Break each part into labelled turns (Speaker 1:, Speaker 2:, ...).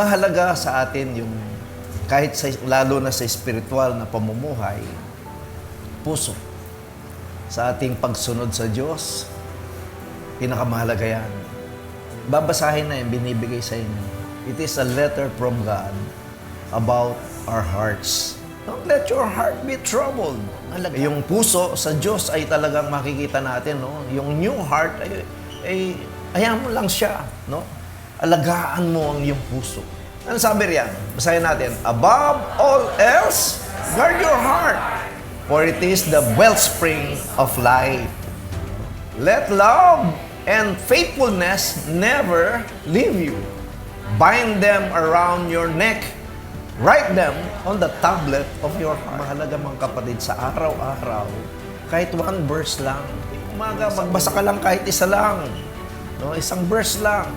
Speaker 1: mahalaga sa atin yung kahit sa, lalo na sa spiritual na pamumuhay, puso. Sa ating pagsunod sa Diyos, pinakamahalaga yan. Babasahin na yung binibigay sa inyo. It is a letter from God about our hearts. Don't let your heart be troubled. Mahalaga. Yung puso sa Diyos ay talagang makikita natin, no? Yung new heart ay, ay ayaw mo lang siya, no? Alagaan mo ang iyong puso. Ano sabi riyan? Basahin natin. Above all else, guard your heart, for it is the wellspring of life. Let love and faithfulness never leave you. Bind them around your neck. Write them on the tablet of your heart. Mahalaga mga kapatid sa araw-araw, kahit one verse lang. Umaga, magbasa ka lang kahit isa lang. No, isang verse lang.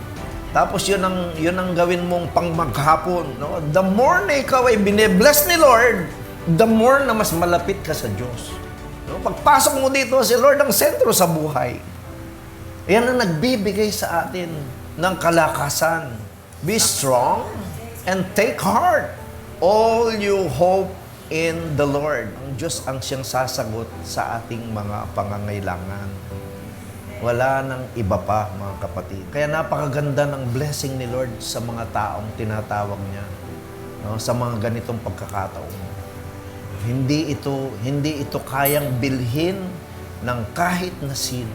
Speaker 1: Tapos yun ang, yun ang gawin mong pang maghapon. No? The more na ikaw ay binibless ni Lord, the more na mas malapit ka sa Diyos. No? Pagpasok mo dito, si Lord ang sentro sa buhay. Yan ang nagbibigay sa atin ng kalakasan. Be strong and take heart. All you hope in the Lord. Ang Diyos ang siyang sasagot sa ating mga pangangailangan. Wala nang iba pa, mga kapatid. Kaya napakaganda ng blessing ni Lord sa mga taong tinatawag niya. No, sa mga ganitong pagkakataon. Hindi ito hindi ito kayang bilhin ng kahit na sino.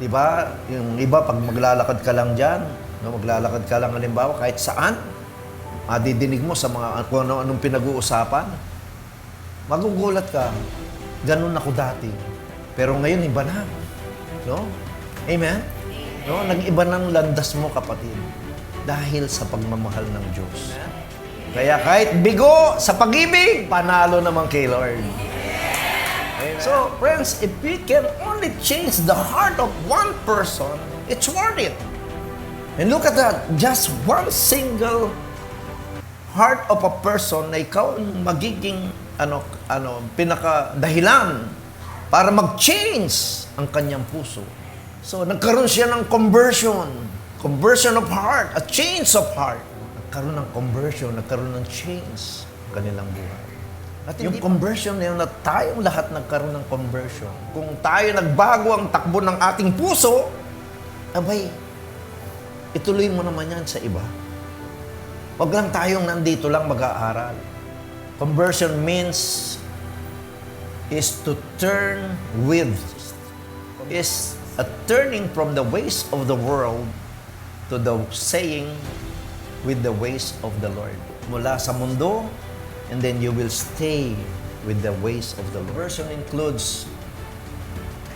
Speaker 1: 'Di ba? Yung iba pag maglalakad ka lang diyan, no, maglalakad ka lang halimbawa kahit saan, madidinig mo sa mga kung ano anong pinag-uusapan. Magugulat ka. Ganun ako dati. Pero ngayon iba na. No? Amen? No, nag-iba ng landas mo, kapatid. Dahil sa pagmamahal ng Diyos. Kaya kahit bigo sa pag-ibig, panalo naman kay Lord. So, friends, if we can only change the heart of one person, it's worth it. And look at that, just one single heart of a person na ikaw ang magiging ano ano pinaka dahilan para mag-change ang kanyang puso. So nagkaroon siya ng conversion, conversion of heart, a change of heart. Nagkaroon ng conversion, nagkaroon ng change ang kanilang buhay. At yung conversion na yun, na tayong lahat nagkaroon ng conversion. Kung tayo nagbago ang takbo ng ating puso, abay, ituloy mo naman yan sa iba. Huwag lang tayong nandito lang mag-aaral. Conversion means is to turn with is a turning from the ways of the world to the saying with the ways of the Lord. Mula sa mundo, and then you will stay with the ways of the Lord. Conversion includes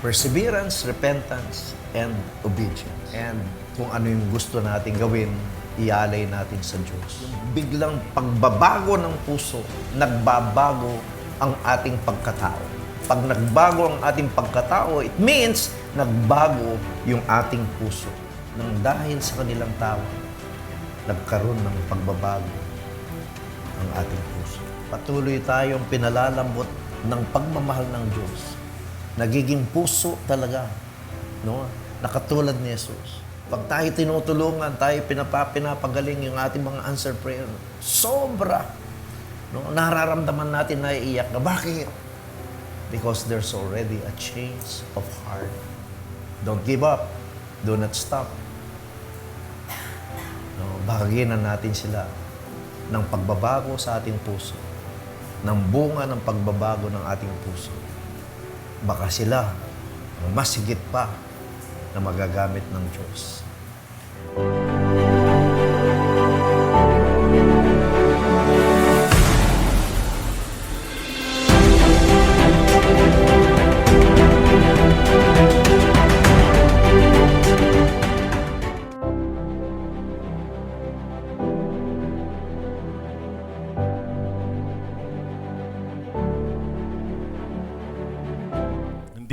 Speaker 1: perseverance, repentance, and obedience. And kung ano yung gusto natin gawin, ialay natin sa Diyos. Biglang pagbabago ng puso, nagbabago ang ating pagkatao. Pag nagbago ang ating pagkatao, it means nagbago yung ating puso. Nang dahil sa kanilang tawag, nagkaroon ng pagbabago ang ating puso. Patuloy tayong pinalalambot ng pagmamahal ng Diyos. Nagiging puso talaga. No? Nakatulad ni Jesus. Pag tayo tinutulungan, tayo pinapa, pinapagaling yung ating mga answer prayer. Sobra. No? Nararamdaman natin na iiyak na. Bakit? Because there's already a change of heart. Don't give up. Do not stop. No, bahagyan na natin sila ng pagbabago sa ating puso, ng bunga ng pagbabago ng ating puso. Baka sila mas higit pa na magagamit ng Diyos.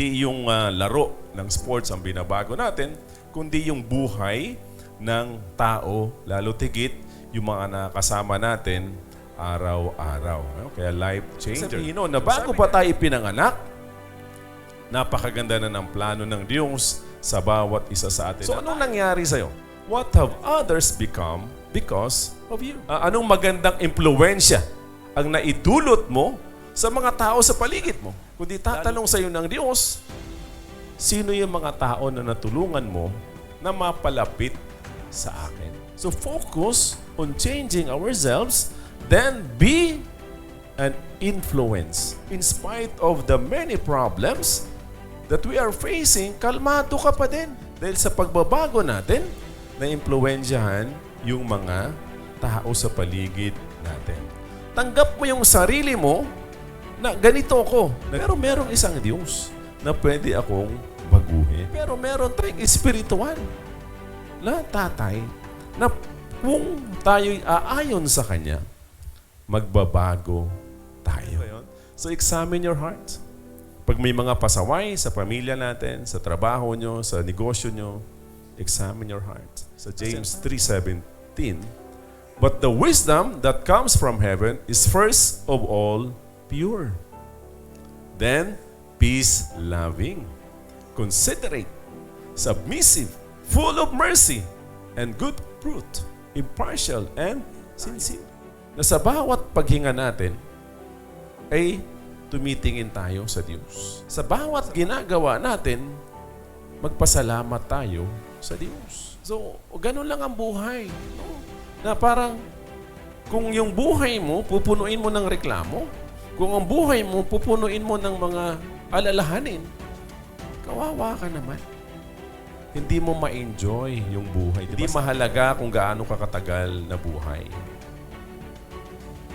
Speaker 2: Hindi yung ah, laro ng sports ang binabago natin, kundi yung buhay ng tao, lalo tigit yung mga nakasama natin araw-araw. Kaya life changer. Sabihin nun, na bago pa tayo pinanganak, napakaganda na ng plano ng Diyos sa bawat isa sa atin. So anong nangyari sa'yo? What have others become because of you. Ah, anong magandang impluensya ang naidulot mo sa mga tao sa paligid mo? Kundi tatanong sa iyo ng Diyos, sino yung mga tao na natulungan mo na mapalapit sa akin? So focus on changing ourselves, then be an influence. In spite of the many problems that we are facing, kalmado ka pa din. Dahil sa pagbabago natin, na-impluensyahan yung mga tao sa paligid natin. Tanggap mo yung sarili mo na ganito ako. Pero merong isang Diyos na pwede akong baguhin. Pero meron tayong espiritual na tatay na kung tayo'y aayon sa Kanya, magbabago tayo. So examine your heart. Pag may mga pasaway sa pamilya natin, sa trabaho nyo, sa negosyo nyo, examine your heart. Sa James 3.17, But the wisdom that comes from heaven is first of all pure. Then, peace-loving, considerate, submissive, full of mercy, and good fruit, impartial, and sincere. Na sa bawat paghinga natin, ay tumitingin tayo sa Diyos. Sa bawat ginagawa natin, magpasalamat tayo sa Diyos. So, ganun lang ang buhay. No? Na parang, kung yung buhay mo, pupunuin mo ng reklamo, kung ang buhay mo, pupunuin mo ng mga alalahanin, kawawa ka naman. Hindi mo ma-enjoy yung buhay. Hindi mahalaga kung gaano ka katagal na buhay.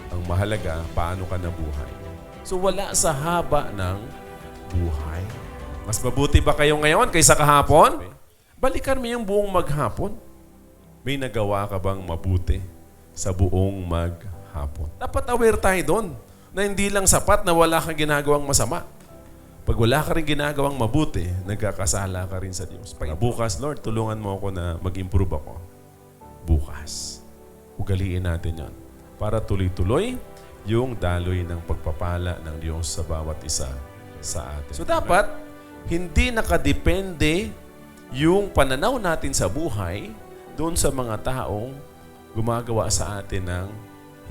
Speaker 2: Ang mahalaga, paano ka nabuhay. So wala sa haba ng buhay. Mas mabuti ba kayo ngayon kaysa kahapon? Balikan mo yung buong maghapon. May nagawa ka bang mabuti sa buong maghapon? Dapat aware tayo doon na hindi lang sapat na wala kang ginagawang masama. Pag wala ka rin ginagawang mabuti, nagkakasala ka rin sa Diyos. Pag bukas, Lord, tulungan mo ako na mag-improve ako. Bukas. Ugaliin natin yon para tuloy-tuloy yung daloy ng pagpapala ng Diyos sa bawat isa sa atin. So dapat, hindi nakadepende yung pananaw natin sa buhay doon sa mga taong gumagawa sa atin ng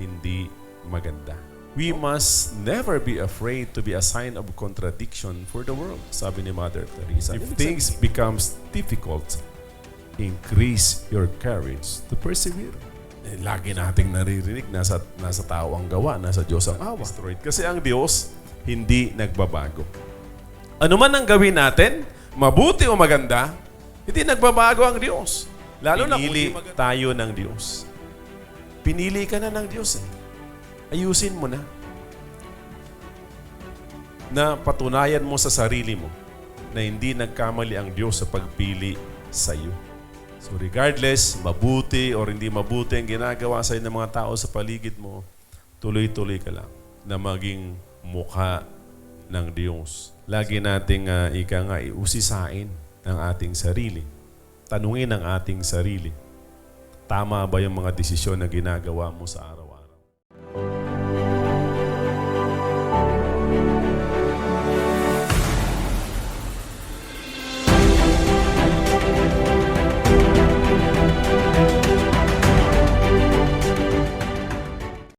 Speaker 2: hindi maganda. We must never be afraid to be a sign of contradiction for the world, sabi ni Mother Teresa. If things becomes difficult, increase your courage to persevere. Eh, lagi nating naririnig, nasa, nasa tao ang gawa, nasa Diyos ang awa. Kasi ang Diyos, hindi nagbabago. Ano man ang gawin natin, mabuti o maganda, hindi nagbabago ang Diyos. Lalo na Pinili tayo ng Diyos. Pinili ka na ng Diyos eh. Ayusin mo na. Na patunayan mo sa sarili mo na hindi nagkamali ang Diyos sa pagpili sa iyo. So regardless, mabuti or hindi mabuti ang ginagawa sa ng mga tao sa paligid mo, tuloy-tuloy ka lang na maging mukha ng Diyos. Lagi nating uh, ika nga iusisain ang ating sarili. Tanungin ang ating sarili. Tama ba yung mga desisyon na ginagawa mo sa araw?